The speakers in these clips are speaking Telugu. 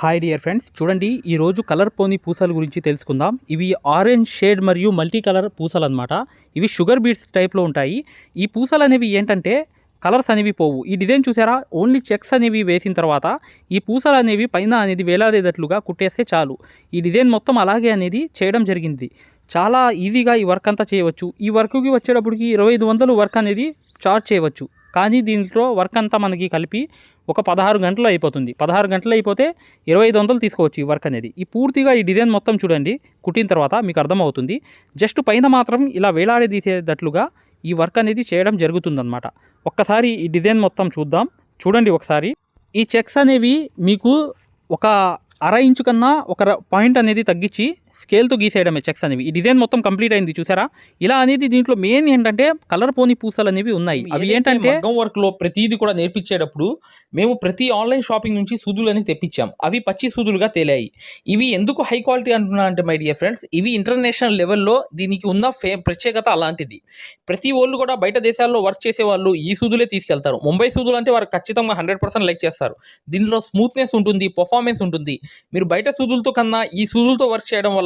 హాయ్ డియర్ ఫ్రెండ్స్ చూడండి ఈరోజు కలర్ పోని పూసల గురించి తెలుసుకుందాం. ఇవి ఆరెంజ్ షేడ్ మరియు మల్టీ కలర్ పూసలు అనమాట ఇవి షుగర్ బీడ్స్ టైప్లో ఉంటాయి. ఈ పూసలు అనేవి ఏంటంటే కలర్స్ అనేవి పోవు. ఈ డిజైన్ చూసారా? ఓన్లీ చెక్స్ అనేవి వేసిన తర్వాత ఈ పూసలు అనేవి పైన అనేది వేలాడేటట్లుగా కుట్టేస్తే చాలు. ఈ డిజైన్ మొత్తం అలాగే అనేది చేయడం జరిగింది. చాలా ఈజీగా ఈ వర్క్ అంతా చేయవచ్చు. ఈ వర్క్కి వచ్చేటప్పటికి ఇరవై ఐదు వందలు వర్క్ అనేది చార్జ్ చేయవచ్చు. కానీ దీంట్లో వర్క్ అంతా మనకి కలిపి ఒక పదహారు గంటలు అయిపోతుంది. పదహారు గంటలు అయిపోతే ఇరవై ఐదు వందలు తీసుకోవచ్చు ఈ వర్క్ అనేది. ఈ పూర్తిగా ఈ డిజైన్ మొత్తం చూడండి కుట్టిన తర్వాత మీకు అర్థమవుతుంది. జస్ట్ పైన మాత్రం ఇలా వేలాడదీసేటట్లుగా ఈ వర్క్ అనేది చేయడం జరుగుతుందన్నమాట. ఒక్కసారి ఈ డిజైన్ మొత్తం చూద్దాం. చూడండి ఒకసారి. ఈ చెక్స్ అనేవి మీకు ఒక అర ఇంచు కన్నా ఒక పాయింట్ అనేది తగ్గించి స్కేల్తో గీసేయడమే చెక్స్ అనేవి. ఈ డిజైన్ మొత్తం కంప్లీట్ అయింది చూసారా? ఇలా అనేది దీంట్లో మెయిన్ ఏంటంటే కలర్ పోని పూసలు అనేవి ఉన్నాయి. అవి ఏంటంటే మగ్గం వర్క్లో ప్రతిదీ కూడా నేర్పించేటప్పుడు మేము ప్రతి ఆన్లైన్ షాపింగ్ నుంచి సూదులు అనేది తెప్పించాం. అవి పచ్చి సూదులుగా తేలాయి. ఇవి ఎందుకు హై క్వాలిటీ అంటున్నా అంటే మై డియర్ ఫ్రెండ్స్ ఇవి ఇంటర్నేషనల్ లెవెల్లో దీనికి ఉన్న ఫే ప్రత్యేకత అలాంటిది. ప్రతి వాళ్ళు కూడా బయట దేశాల్లో వర్క్ చేసే వాళ్ళు ఈ సూదులే తీసుకెళ్తారు. ముంబై సూదులు అంటే వారు ఖచ్చితంగా హండ్రెడ్ పర్సెంట్ లైక్ చేస్తారు. దీనిలో స్మూత్నెస్ ఉంటుంది పర్ఫార్మెన్స్ ఉంటుంది. మీరు బయట సూదులతో కన్నా ఈ సూదులతో వర్క్ చేయడం వల్ల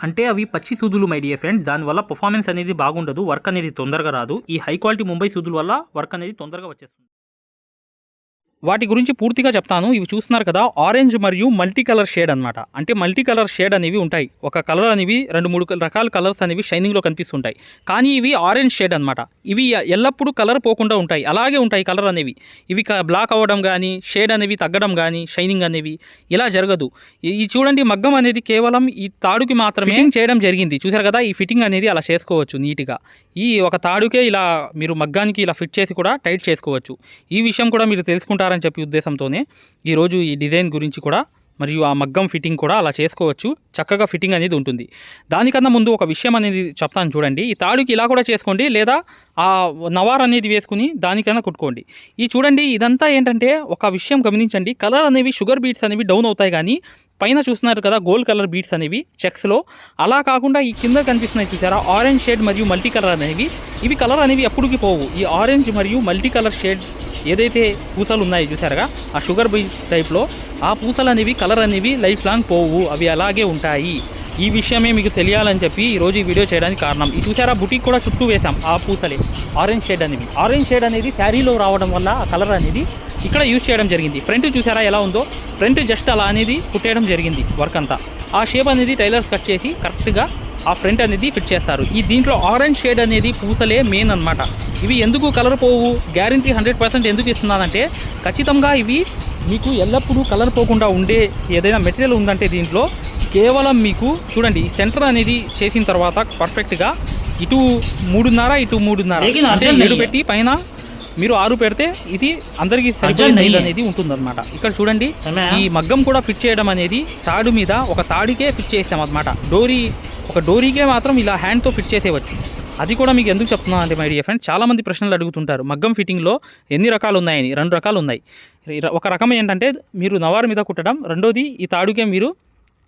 అంటే అవి పచ్చి సూదులు మై డియర్ ఫ్రెండ్స్ దానివల్ల పర్ఫార్మెన్స్ అనేది బాగుండదు వర్క్ అనేది తొందరగా రాదు. ఈ హై క్వాలిటీ ముంబై సూదుల వల్ల వర్క్ అనేది తొందరగా వచ్చేస్తుంది. వాటి గురించి పూర్తిగా చెప్తాను. ఇవి చూస్తున్నారు కదా ఆరెంజ్ మరియు మల్టీ కలర్ షేడ్ అన్నమాట. అంటే మల్టీ కలర్ షేడ్ అనేవి ఉంటాయి. ఒక కలర్ అనేవి రెండు మూడు రకాల కలర్స్ అనేవి షైనింగ్లో కనిపిస్తుంటాయి. కానీ ఇవి ఆరెంజ్ షేడ్ అన్నమాట. ఇవి ఎల్లప్పుడూ కలర్ పోకుండా ఉంటాయి. అలాగే ఉంటాయి కలర్ అనేవి. ఇవి బ్లాక్ అవ్వడం కానీ షేడ్ అనేవి తగ్గడం కానీ షైనింగ్ అనేవి ఇలా జరగదు. ఈ చూడండి మగ్గం అనేది కేవలం ఈ తాడుకి మాత్రమే చేయడం జరిగింది. చూసారు కదా ఈ ఫిట్టింగ్ అనేది అలా చేసుకోవచ్చు నీట్గా. ఈ ఒక తాడుకే ఇలా మీరు మగ్గానికి ఇలా ఫిట్ చేసి కూడా టైట్ చేసుకోవచ్చు. ఈ విషయం కూడా మీరు చేస్తారని చెప్పి ఉద్దేశంతోనే ఈరోజు ఈ డిజైన్ గురించి కూడా మరియు ఆ మగ్గం ఫిట్టింగ్ కూడా అలా చేసుకోవచ్చు. చక్కగా ఫిట్టింగ్ అనేది ఉంటుంది. దానికన్నా ముందు ఒక విషయం అనేది చెప్తాను చూడండి. ఈ తాడుకి ఇలా కూడా చేసుకోండి లేదా ఆ నవార్ అనేది వేసుకుని దానికన్నా కుట్టుకోండి. ఈ చూడండి ఇదంతా ఏంటంటే ఒక విషయం గమనించండి. కలర్ అనేవి షుగర్ బీట్స్ అనేవి డౌన్ అవుతాయి కానీ పైన చూస్తున్నారు కదా గోల్డ్ కలర్ బీట్స్ అనేవి చెక్స్లో. అలా కాకుండా ఈ కింద కనిపిస్తున్నాయి చూసారా ఆరెంజ్ షేడ్ మరియు మల్టీ కలర్ అనేవి. ఇవి కలర్ అనేవి ఎప్పటికీ పోవు. ఈ ఆరెంజ్ మరియు మల్టీ కలర్ షేడ్ ఏదైతే పూసలు ఉన్నాయో చూసారుగా ఆ షుగర్ బీట్స్ టైప్లో ఆ పూసలు అనేవి కలర్ అనేవి లైఫ్ లాంగ్ పోవు. అవి అలాగే ఉంటాయి. ఈ విషయమే మీకు తెలియాలని చెప్పి ఈరోజు ఈ వీడియో చేయడానికి కారణం. ఈ చూసారా బుటీక్ కూడా చుట్టూ వేసాం ఆ పూసలే. ఆరెంజ్ షేడ్ అనేవి. ఆరెంజ్ షేడ్ అనేది శారీలో రావడం వల్ల ఆ కలర్ అనేది ఇక్కడ యూజ్ చేయడం జరిగింది. ఫ్రంట్ చూసారా ఎలా ఉందో? ఫ్రంట్ జస్ట్ అలా అనేది కుట్టేయడం జరిగింది వర్క్ అంతా. ఆ షేప్ అనేది టైలర్స్ కట్ చేసి కరెక్ట్గా ఆ ఫ్రంట్ అనేది ఫిట్ చేస్తారు ఈ దీంట్లో ఆరెంజ్ షేడ్ అనేది పూసలే మెయిన్ అన్నమాట ఇవి ఎందుకు కలర్ పోవు గ్యారంటీ హండ్రెడ్ పర్సెంట్ ఎందుకు ఇస్తున్నానంటే ఖచ్చితంగా ఇవి మీకు ఎల్లప్పుడూ కలర్ పోకుండా ఉండే ఏదైనా మెటీరియల్ ఉందంటే దీంట్లో కేవలం మీకు చూడండి ఈ సెంటర్ అనేది చేసిన తర్వాత పర్ఫెక్ట్గా ఇటు మూడున్నర ఇటు మూడున్నర అంటే ఏడు. పెట్టి పైన మీరు ఆరు పెడితే ఇది అందరికీ సరిపోయే సైజ్ నయ్యే. అనేది ఉంటుందన్నమాట ఇక్కడ చూడండి. ఈ మగ్గం కూడా ఫిట్ చేయడం అనేది తాడు మీద ఒక తాడికే ఫిట్ చేసాం అనమాట డోరీ ఒక డోరీకే మాత్రం ఇలా హ్యాండ్తో ఫిట్ చేసేవచ్చు అది కూడా మీకు ఎందుకు చెప్తున్నాను అంటే మై డియర్ ఫ్రెండ్ చాలామంది ప్రశ్నలు అడుగుతుంటారు. మగ్గం ఫిట్టింగ్లో ఎన్ని రకాలు ఉన్నాయని? రెండు రకాలు ఉన్నాయి. ఒక రకం ఏంటంటే మీరు నవారు మీద కుట్టడం రెండోది ఈ తాడుకే మీరు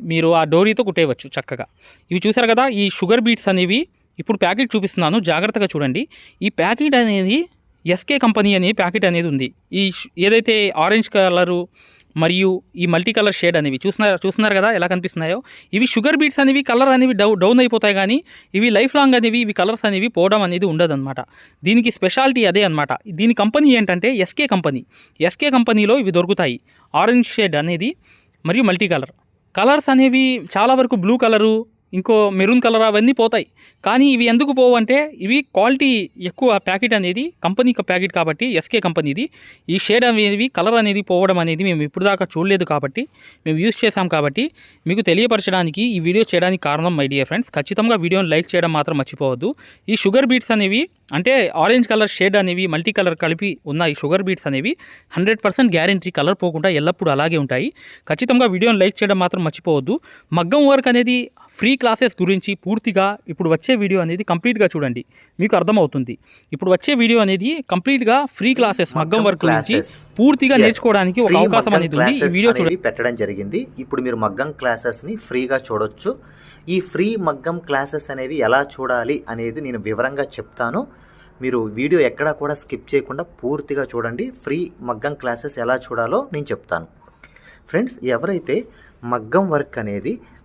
మీరు ఆ డోరీతో కుట్టేయవచ్చు చక్కగా. ఇవి చూసారు కదా ఈ షుగర్ బీట్స్ అనేవి ఇప్పుడు ప్యాకెట్ చూపిస్తున్నాను జాగ్రత్తగా చూడండి. ఈ ప్యాకెట్ అనేది ఎస్కే కంపెనీ అనే ప్యాకెట్ అనేది ఉంది. ఈ ఏదైతే ఆరెంజ్ కలరు మరియు ఈ మల్టీ కలర్ షేడ్ అనేవి. చూస్తున్నారు చూస్తున్నారు కదా ఎలా కనిపిస్తున్నాయో? ఇవి షుగర్ బీట్స్ అనేవి కలర్ అనేవి డౌ డౌన్ అయిపోతాయి కానీ ఇవి లైఫ్ లాంగ్ అనేవి ఇవి కలర్స్ అనేవి పోవడం అనేది ఉండదన్నమాట. దీనికి స్పెషాలిటీ అదే అనమాట దీని కంపెనీ ఏంటంటే ఎస్కే కంపెనీ ఎస్కే కంపెనీలో ఇవి దొరుకుతాయి. ఆరెంజ్ షేడ్ అనేది మరియు మల్టీ కలర్ కలర్స్ అనేవి చాలా వరకు బ్లూ కలరు ఇంకో మెరూన్ కలర్ అవన్నీ పోతాయి. కానీ ఇవి ఎందుకు పోవంటే ఇవి క్వాలిటీ ఎక్కువ ప్యాకెట్ అనేది కంపెనీ ప్యాకెట్ కాబట్టి ఎస్కే కంపెనీది ఈ షేడ్ అనేవి కలర్ అనేది పోవడం అనేది మేము ఇప్పుడు దాకా చూడలేదు కాబట్టి మేము యూజ్ చేసాం కాబట్టి మీకు తెలియపరచడానికి ఈ వీడియో చేయడానికి కారణం మై డియర్ ఫ్రెండ్స్ ఖచ్చితంగా వీడియోని లైక్ చేయడం మాత్రం మర్చిపోవద్దు. ఈ షుగర్ బీట్స్ అనేవి అంటే ఆరెంజ్ కలర్ షేడ్ అనేవి మల్టీ కలర్ కలిపి ఉన్న ఈ షుగర్ బీట్స్ అనేవి హండ్రెడ్ పర్సెంట్ గ్యారంటీ కలర్ పోకుండా ఎల్లప్పుడూ అలాగే ఉంటాయి. ఖచ్చితంగా వీడియోని లైక్ చేయడం మాత్రం మర్చిపోవద్దు. మగ్గం వర్క్ అనేది ఫ్రీ క్లాసెస్ గురించి పూర్తిగా ఇప్పుడు వచ్చే వీడియో అనేది కంప్లీట్గా చూడండి. మీకు అర్థమవుతుంది. ఇప్పుడు వచ్చే వీడియో అనేది కంప్లీట్గా ఫ్రీ క్లాసెస్ మగ్గం వర్క్ గురించి. పూర్తిగా. నేర్చుకోవడానికి ఒక అవకాశం అనేది ఉంది ఈ వీడియో చూడండి. పెట్టడం జరిగింది. ఇప్పుడు మీరు మగ్గం క్లాసెస్ని ఫ్రీగా చూడొచ్చు. ఈ ఫ్రీ మగ్గం క్లాసెస్ అనేవి ఎలా చూడాలి అనేది నేను వివరంగా చెప్తాను. మీరు వీడియో ఎక్కడా కూడా స్కిప్ చేయకుండా పూర్తిగా చూడండి. ఫ్రీ మగ్గం క్లాసెస్ ఎలా చూడాలో నేను చెప్తాను. ఫ్రెండ్స్ ఎవరైతే మగ్గం వర్క్ అనేది